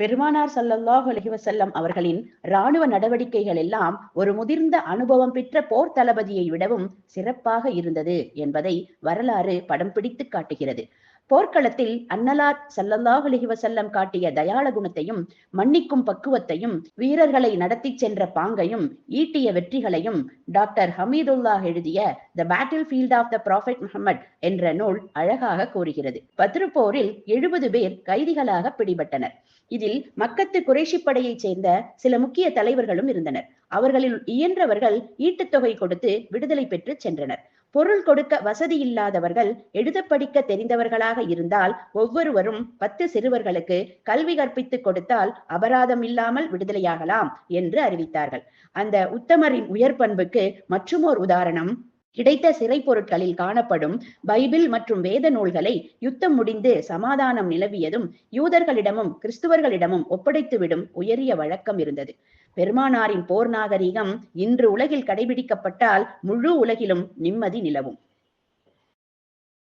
பெருமானார் ஸல்லல்லாஹு அலஹிவசல்லம் அவர்களின் இராணுவ நடவடிக்கைகள் எல்லாம் ஒரு முதிர்ந்த அனுபவம் பெற்ற போர் தளபதியை விடவும் சிறப்பாக இருந்தது என்பதை வரலாறு படம் பிடித்து காட்டுகிறது. போர்க்களத்தில் அன்னலார் ஸல்லல்லாஹு அலிஹிவசல்லம் காட்டிய தயாள குணத்தையும் மன்னிக்கும் பக்குவத்தையும் வீரர்களை நடத்தி சென்ற பாங்கையும் ஈட்டிய வெற்றிகளையும் டாக்டர் ஹமீதுல்லா எழுதிய the battlefield of the prophet Muhammad என்ற நூல் அழகாக கூறுகிறது. பத்ருப்போரில் எழுபது பேர் கைதிகளாக பிடிபட்டனர். இதில் மக்கத்து குறைஷி படையைச் சேர்ந்த சில முக்கிய தலைவர்களும் இருந்தனர். அவர்களில் இயன்றவர்கள் ஈட்டுத்தொகை கொடுத்து விடுதலை பெற்று சென்றனர். பொருள் கொடுக்க வசதி இல்லாதவர்கள் எழுத படிக்க தெரிந்தவர்களாக இருந்தால் ஒவ்வொருவரும் பத்து சிறுவர்களுக்கு கல்வி கற்பித்துக் கொடுத்தால் அபராதம் இல்லாமல் விடுதலையாகலாம் என்று அறிவித்தார்கள். அந்த உத்தமரின் உயர் பண்புக்கு மற்றுமோர் உதாரணம் கிடைத்த சிறை பொருட்களில் காணப்படும் பைபிள் மற்றும் வேத நூல்களை யுத்தம் முடிந்து சமாதானம் நிலவியதும் யூதர்களிடமும் கிறிஸ்துவர்களிடமும் ஒப்படைத்துவிடும் உயரிய வழக்கம் இருந்தது. பெருமானாரின் போர் நாகரிகம் இன்று உலகில் கடைபிடிக்கப்பட்டால் முழு உலகிலும் நிம்மதி நிலவும்.